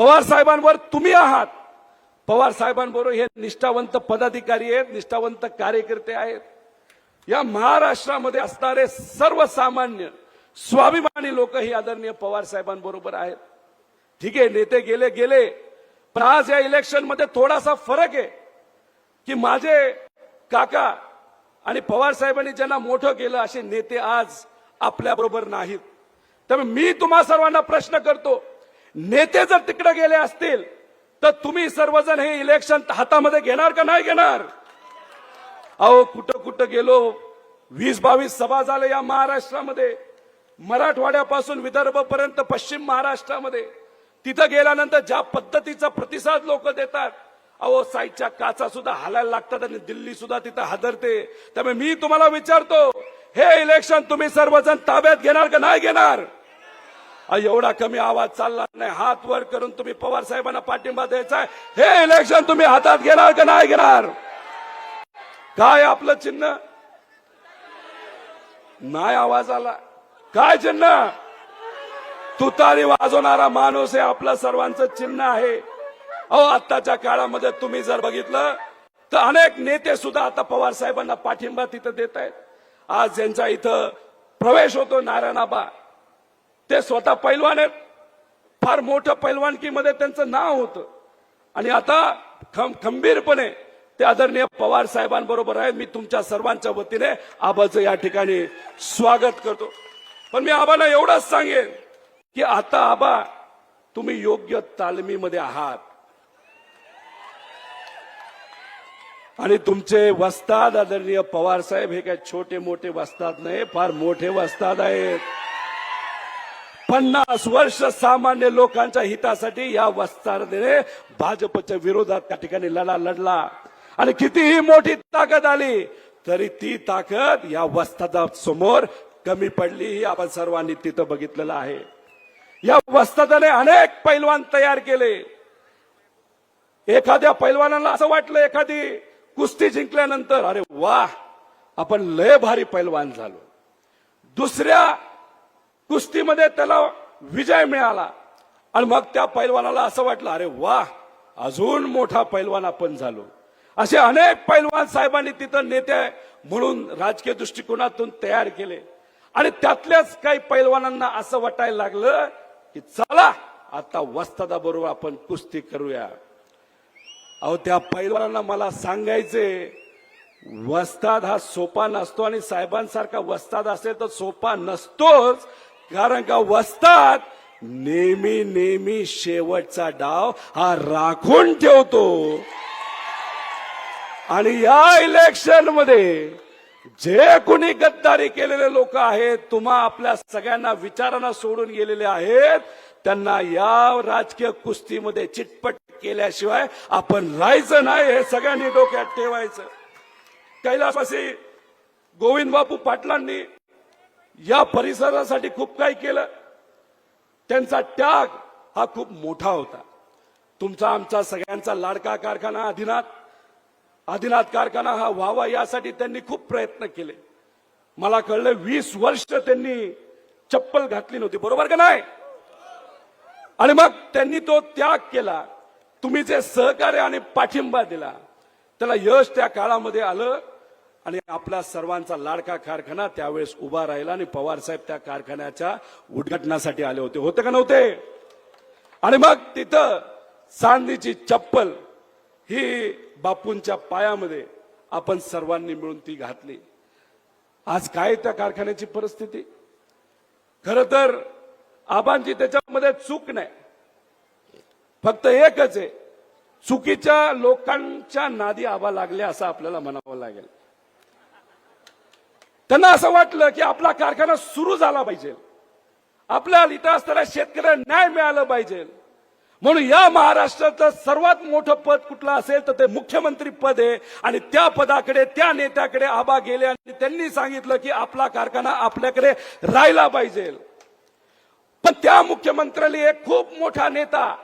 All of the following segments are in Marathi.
पवार साहेबांवर तुम्ही आहात. पवार साहेबांबरोबर हे निष्ठावंत पदाधिकारी आहेत निष्ठावंत कार्यकर्ते आहेत. या महाराष्ट्रामध्ये असणारे सर्वसामान्य स्वाभिमानी लोक ही आदरणीय पवार साहेबांबरोबर आहेत. ठीक आहे नेते गेले गेले. पण आज या इलेक्शनमध्ये थोडासा फरक आहे की माझे काका आणि पवार साहेबांनी ज्यांना मोठं केलं असे नेते आज आपल्याबरोबर नाहीत. त्यामुळे मी तुम्हा सर्वांना प्रश्न करतो नेते जर तिकडे गेले असतील तर तुम्ही सर्वजण हे इलेक्शन हातामध्ये घेणार का नाही घेणार? अहो कुठं कुठं गेलो वीस बावीस सभा झाल्या या महाराष्ट्रामध्ये. मराठवाड्यापासून विदर्भपर्यंत पश्चिम महाराष्ट्रामध्ये. तिथं गेल्यानंतर ज्या पद्धतीचा प्रतिसाद लोक देतात अहो साईडच्या काचा सुद्धा हालायला लागतात आणि दिल्ली सुद्धा तिथं हादरते. त्यामुळे मी तुम्हाला विचारतो हे इलेक्शन तुम्ही सर्वजण ताब्यात घेणार का नाही घेणार? एवढा कमी आवाज चालला नाही. हात वर करून तुम्ही पवार साहेबांना पाठिंबा द्यायचा आहे. हे इलेक्शन तुम्ही हातात घेणार का नाही घेणार? काय आपलं चिन्ह? नाही आवाज आला. काय चिन्ह? तुतारी वाजवणारा माणूस हे आपलं सर्वांचं चिन्ह आहे. अहो आत्ताच्या काळामध्ये तुम्ही जर बघितलं तर अनेक नेते सुद्धा आता पवार साहेबांना पाठिंबा तिथं देत आहेत. आज ज्यांचा इथं प्रवेश होतो नारायणाबा ते स्वतः पैलवान आहेत. फार मोठं पैलवानकीमध्ये त्यांचं नाव होतं. आणि आता खं खंबीरपणे ते आदरणीय पवार साहेबांबरोबर आहेत. मी तुमच्या सर्वांच्या वतीने आबाचं या ठिकाणी स्वागत करतो. पण मी आबाला एवढंच सांगेन की आता आबा तुम्ही योग्य तालमीमध्ये आहात. आणि तुमचे वस्ताद आदरणीय पवार साहेब हे काय छोटे मोठे वस्ताद नाही फार मोठे वस्ताद आहेत. पन्नास वर्ष सामान्य लोकांच्या हितासाठी या वस्तादने भाजपच्या विरोधात त्या ठिकाणी लढा लढला. आणि कितीही मोठी ताकद आली तरी ती ताकद या वस्तादा समोर कमी पडली ही आपण सर्वांनी तिथं बघितलेलं आहे. या वस्तादाने अनेक पैलवान तयार केले. एखाद्या पैलवानाला असं वाटलं एखादी कुस्ती जिंकल्यानंतर अरे वा आपण लय भारी पैलवान झालो. दुसऱ्या कुस्तीमध्ये त्याला विजय मिळाला. आणि मग त्या पैलवानाला असं वाटलं अरे वा अजून मोठा पैलवान आपण झालो. असे अनेक पैलवान साहेबांनी तिथं नेते म्हणून राजकीय दृष्टिकोनातून तयार केले. आणि त्यातल्याच काही पैलवानांना असं वाटायला लागलं की चला आता वस्तादा बरोबर आपण कुस्ती करूया. अहो त्या पैलवानांना मला सांगायचे वस्ताद हा सोपा नसतो आणि साहेबांसारखा वस्ताद असेल तर सोपा नसतोच. कारण का वस्तात? नेहमी नेहमी शेवटचा डाव हा राखून ठेवतो. आणि या इलेक्शनमध्ये जे कुणी गद्दारी केलेले लोक आहेत तुम्हा आपल्या सगळ्यांना विचारांना सोडून गेलेले आहेत त्यांना या राजकीय कुस्तीमध्ये चिटपट केल्याशिवाय आपण राहायचं नाही हे सगळ्यांनी डोक्यात ठेवायचं. कैलासवासी गोविंद बापू पाटलांनी या परिसरासाठी खूप काही केलं. त्यांचा त्याग हा खूप मोठा होता. तुमचा आमचा सगळ्यांचा लाडका कारखाना आदिनाथ आदिनाथ कारखाना हा व्हावा यासाठी त्यांनी खूप प्रयत्न केले. मला कळलं वीस वर्ष त्यांनी चप्पल घातली नव्हती बरोबर का नाही? आणि मग त्यांनी तो त्याग केला. तुम्ही जे सहकार्य आणि पाठिंबा दिला त्याला यश त्या काळामध्ये आलं. आणि आपला सर्वांचा लाडका कारखाना त्यावेळेस उभा राहिला आणि पवार साहेब त्या कारखान्याच्या उद्घाटनासाठी आले होते. होते का नव्हते? आणि मग तिथं चांदीची चप्पल ही बापूंच्या पायामध्ये आपण सर्वांनी मिळून ती घातली. आज काय त्या कारखान्याची परिस्थिती? खर तर आबांची त्याच्यामध्ये चूक नाही. फक्त एकच आहे. चुकीच्या लोकांच्या नादी आबा लागले असं आपल्याला म्हणावं लागेल. त्यांना असं वाटलं की आपला कारखाना सुरू झाला पाहिजे. आपल्या इथं असताना शेतकऱ्यांना न्याय मिळालं पाहिजे. म्हणून या महाराष्ट्राचं सर्वात मोठं पद कुठलं असेल तर ते मुख्यमंत्री पद आहे. आणि त्या पदाकडे त्या नेत्याकडे आबा गेले आणि त्यांनी सांगितलं की आपला कारखाना आपल्याकडे राहिला पाहिजे. पण त्या मुख्यमंत्र्याला एक खूप मोठा नेता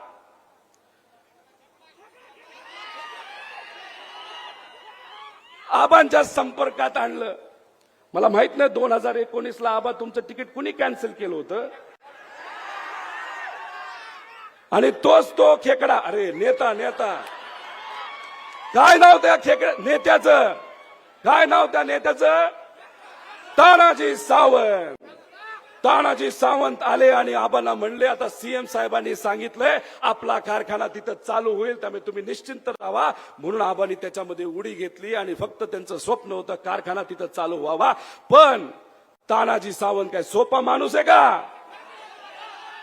आबांच्या संपर्कात आणलं. मला माहीत नाही दोन हजार एकोणीस ला आबा तुमचं तिकीट कुणी कॅन्सल केलं होतं? आणि तोच तो खेकडा अरे नेता नेता. काय नाव त्या खेकड्या नेत्याचं? काय नाव त्या नेत्याचं? तानाजी सावंत. तानाजी सावंत आले आणि आबांना म्हणले आता सीएम साहेबांनी सांगितलंय आपला कारखाना तिथं चालू होईल त्यामुळे तुम्ही निश्चिंत राहा. म्हणून आबांनी त्याच्यामध्ये उडी घेतली आणि फक्त त्यांचं स्वप्न होतं कारखाना तिथं चालू व्हावा. पण तानाजी सावंत काय सोपा माणूस आहे का?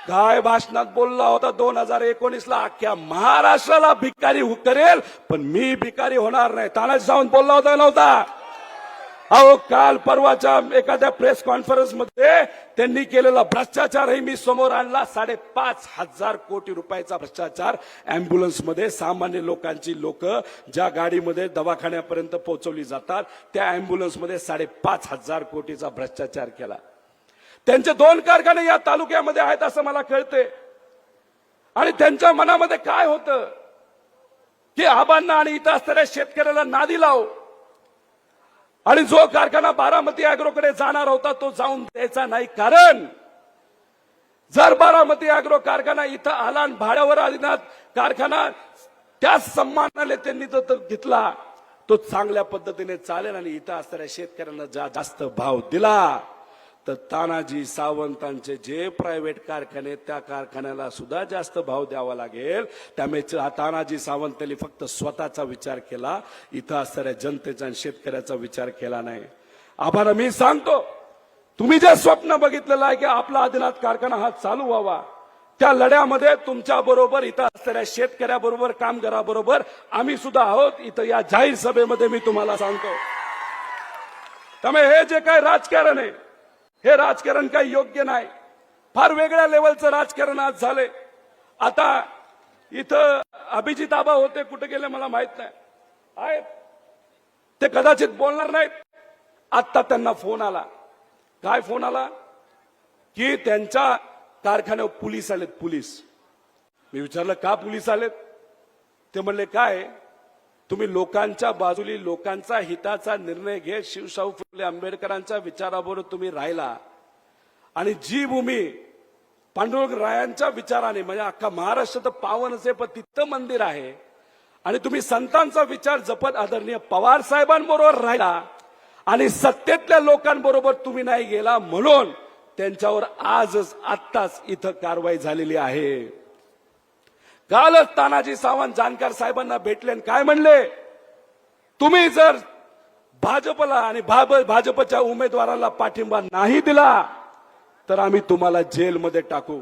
काय भाषणात बोलला होता दोन हजार एकोणीस ला अख्ख्या महाराष्ट्राला भिकारी करेल पण मी भिकारी होणार नाही. तानाजी सावंत बोलला होता नव्हता? अहो काल परवाच्या एखाद्या प्रेस कॉन्फरन्समध्ये त्यांनी केलेला भ्रष्टाचारही मी समोर आणला. साडेपाच हजार कोटी रुपयाचा भ्रष्टाचार अँब्युलन्समध्ये सामान्य लोकांची लोक ज्या गाडीमध्ये दवाखान्यापर्यंत पोहोचवली जातात त्या अँब्युलन्समध्ये साडेपाच हजार कोटीचा भ्रष्टाचार केला. त्यांचे दोन कारखाने या तालुक्यामध्ये आहेत असं मला कळते आणि त्यांच्या मनामध्ये काय होतं? की आबांना आणि इथं असणाऱ्या शेतकऱ्याला नादी लाव. आणि जो कारखाना बारामती अॅग्रोकडे जाणार होता तो जाऊन द्यायचा नाही. कारण जर बारामती अॅग्रो कारखाना इथं आला आणि भाड्यावर आदिनाथ कारखाना त्याच सन्मानाने त्यांनी तो तर घेतला तो चांगल्या पद्धतीने चालेल आणि इथं असणाऱ्या शेतकऱ्यांना जा- जास्त भाव दिला. तर तानाजी सावंतांचे जे प्रायव्हेट कारखाने आहेत, त्या कारखान्याला सुद्धा जास्त भाव द्यावा लागेल. त्यामुळे तानाजी तानाजी सावंतांनी फक्त स्वतःचा विचार केला. इथं असणाऱ्या जनतेचा आणि शेतकऱ्याचा विचार केला नाही. आम्हाला मी सांगतो तुम्ही जे स्वप्न बघितलेलं आहे की आपला आदिनाथ कारखाना हा चालू व्हावा. त्या लढ्यामध्ये तुमच्या बरोबर इथं असणाऱ्या शेतकऱ्याबरोबर कामगाराबरोबर आम्ही सुद्धा आहोत. इथं या जाहीर सभेमध्ये मी तुम्हाला सांगतो. त्यामुळे हे जे काय राजकारण आहे हे राजकारण काही योग्य नाही. फार वेगळ्या लेवलचं राजकारण आज झालंय. आता इथं अभिजित आबा होते कुठे गेले मला माहीत नाही. आहेत. ते कदाचित बोलणार नाहीत. आत्ता त्यांना फोन आला. काय फोन आला? की त्यांच्या कारखान्यावर पोलीस आलेत पोलीस. मी विचारलं का पोलीस आलेत? ते म्हणले काय? तुम्ही लोकांच्या बाजूली लोकांचा हिताचा निर्णय घेत शिवशाहू फुले आंबेडकरांच्या विचाराबरोबर तुम्ही राहिला. आणि जी भूमी पांडुरंगरायांच्या विचाराने म्हणजे अख्खा महाराष्ट्र तर पावनच आहे पण तिथं मंदिर आहे. आणि तुम्ही संतांचा विचार जपत आदरणीय पवार साहेबांबरोबर राहिला. आणि सत्तेतल्या लोकांबरोबर तुम्ही नाही गेला म्हणून त्यांच्यावर आजच आत्ताच इथं कारवाई झालेली आहे. कालच तानाजी सावंत जानकर साहेबांना भेटले आणि काय म्हणले? तुम्ही जर भाजपला आणि भाजपच्या उमेदवाराला पाठिंबा नाही दिला तर आम्ही तुम्हाला जेलमध्ये टाकू.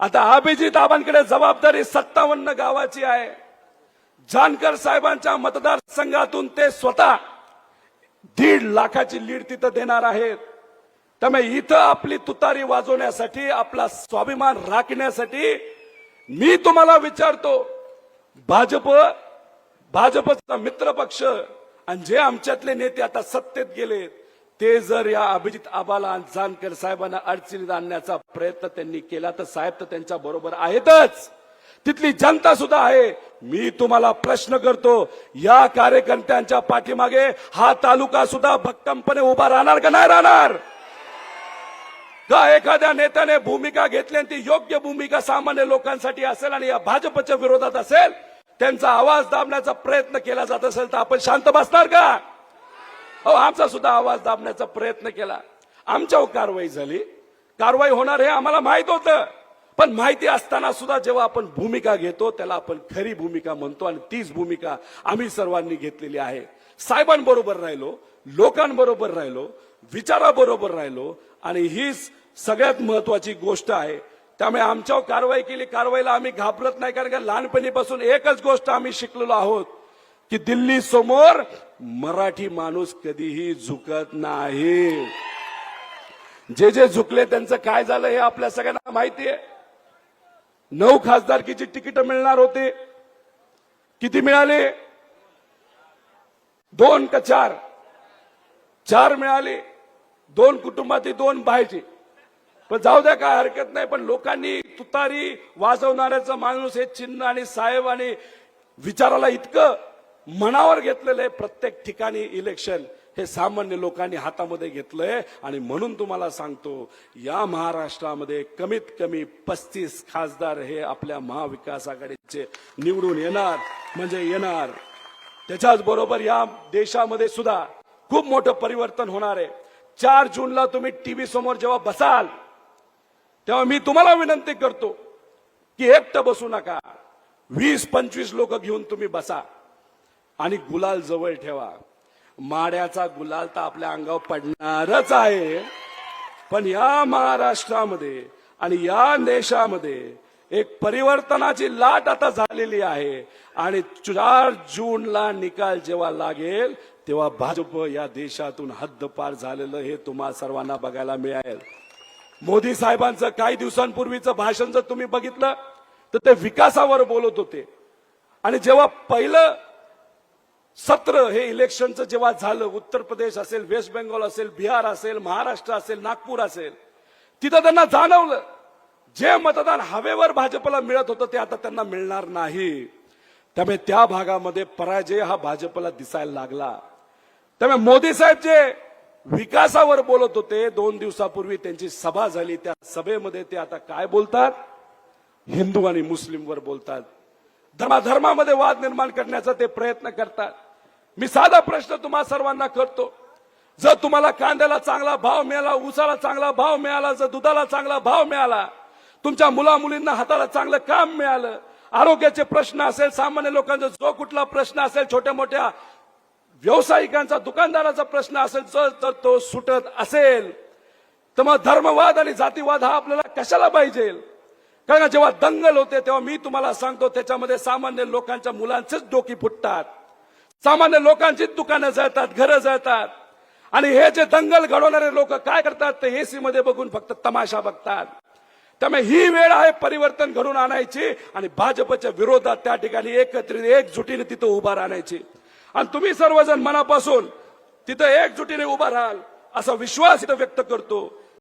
आता अभिजित आबांकडे जबाबदारी सत्तावन्न गावाची आहे. जानकर साहेबांच्या मतदारसंघातून ते स्वतः दीड लाखाची लीड तिथं देणार आहेत. त्यामुळे इथं आपली तुतारी वाजवण्यासाठी आपला स्वाभिमान राखण्यासाठी मी तुम्हाला विचारतो भाजप भाजपचा मित्र पक्ष आणि जे आमच्यातले नेते आता सत्तेत गेले ते जर या अभिजित आबाला आणि जानकर साहेबांना अडचणीत आणण्याचा प्रयत्न त्यांनी केला तर साहेब तर त्यांच्या बरोबर आहेतच. तिथली जनता सुद्धा आहे. मी तुम्हाला प्रश्न करतो या कार्यकर्त्यांच्या पाठीमागे हा तालुका सुद्धा भक्कमपणे उभा राहणार का नाही राहणार? का एखाद्या नेत्याने भूमिका घेतली आणि ती योग्य भूमिका सामान्य लोकांसाठी असेल आणि या भाजपच्या विरोधात असेल त्यांचा आवाज दाबण्याचा प्रयत्न केला जात असेल तर आपण शांत बसणार का? हो आमचा सुद्धा आवाज दाबण्याचा प्रयत्न केला. आमच्यावर कारवाई झाली. कारवाई होणार हे आम्हाला माहीत होतं. पण माहिती असताना सुद्धा जेव्हा आपण भूमिका घेतो त्याला आपण खरी भूमिका म्हणतो आणि तीच भूमिका आम्ही सर्वांनी घेतलेली आहे. साहेबांबरोबर राहिलो लोकांबरोबर राहिलो विचाराबरोबर राहिलो आणि हीच सगळ्यात महत्वाची गोष्ट आहे. त्यामुळे आमच्यावर कारवाई केली कारवाईला आम्ही घाबरत नाही कारण का लहानपणीपासून एकच गोष्ट आम्ही शिकलेलो आहोत की दिल्ली समोर मराठी माणूस कधीही झुकत नाही. जे जे झुकले त्यांचं काय झालं हे आपल्या सगळ्यांना माहिती आहे. नऊ खासदारकीची तिकीट मिळणार होते. किती मिळाले? दोन का चार? चार मिळाले. दोन कुटुंबातील दोन बाहेरचे. पण जाऊ द्या काय हरकत नाही पण लोकांनी तुतारी वाजवणाऱ्याचा माणूस हे चिन्ह आणि साहेब आणि विचाराला इतकं मनावर घेतलेलं आहे प्रत्येक ठिकाणी इलेक्शन हे सामान्य लोकांनी हातामध्ये घेतलंय. आणि म्हणून तुम्हाला सांगतो या महाराष्ट्रामध्ये कमीत कमी पस्तीस खासदार हे आपल्या महाविकास आघाडीचे निवडून येणार म्हणजे येणार. त्याच्याच बरोबर या देशामध्ये सुद्धा खूप मोठं परिवर्तन होणार आहे. चार जूनला तुम्ही टीव्ही समोर जेव्हा बसाल तेव्हा मी तुम्हाला विनंती करतो की एकटं बसू नका. वीस पंचवीस लोक घेऊन तुम्ही बसा आणि गुलाल जवळ ठेवा. माड्याचा गुलाल तर आपल्या अंगावर पडणारच आहे. पण या महाराष्ट्रामध्ये आणि या देशामध्ये एक परिवर्तनाची लाट आता झालेली आहे. आणि चार जूनला निकाल जेव्हा लागेल तेव्हा भाजप या देशातून हद्दपार झालेलं हे तुम्हा सर्वांना बघायला मिळेल. मोदी साहेबांचं काही दिवसांपूर्वीचं भाषण जर तुम्ही बघितलं तर ते विकासावर बोलत होते. आणि जेव्हा पहिलं सत्र हे इलेक्शनचं जेव्हा झालं उत्तर प्रदेश असेल वेस्ट बेंगॉल असेल बिहार असेल महाराष्ट्र असेल नागपूर असेल तिथं त्यांना जाणवलं जे मतदान हवेवर भाजपला मिळत होतं ते आता त्यांना मिळणार नाही. त्यामुळे त्या भागामध्ये पराजय हा भाजपला दिसायला लागला. त्यामुळे मोदी साहेब जे विकासावर बोलत होते. दोन दिवसापूर्वी त्यांची सभा झाली. त्या सभेमध्ये ते आता काय बोलतात? हिंदू आणि मुस्लिमवर बोलतात. धर्माधर्मामध्ये वाद निर्माण करण्याचा ते प्रयत्न करतात. मी साधा प्रश्न तुम्हा सर्वांना करतो. जर तुम्हाला कांद्याला चांगला भाव मिळाला उसाला चांगला भाव मिळाला जर दुधाला चांगला भाव मिळाला तुमच्या मुला मुलींना हाताला चांगलं काम मिळालं आरोग्याचे प्रश्न असेल सामान्य लोकांचा जो कुठला प्रश्न असेल छोट्या मोठ्या व्यावसायिकांचा दुकानदाराचा प्रश्न असेल जर तर तो सुटत असेल तर मग धर्मवाद आणि जातीवाद हा आपल्याला कशाला पाहिजे? कारण जेव्हा दंगल होते तेव्हा मी तुम्हाला सांगतो त्याच्यामध्ये सामान्य लोकांच्या मुलांचेच डोकी फुटतात. सामान्य लोकांचीच दुकानं जळतात घरं जळतात. आणि हे जे दंगल घडवणारे लोक काय करतात ते एसी मध्ये बघून फक्त तमाशा बघतात. त्यामुळे ही वेळ आहे परिवर्तन घडून आणायची आणि भाजपच्या विरोधात त्या ठिकाणी एकत्रित एकजुटीने तिथं उभा राहण्याची. आणि तुम्ही सर्वजण मनापासून तिथं एकजुटीने उभा राहाल असा विश्वास इथं व्यक्त करतो.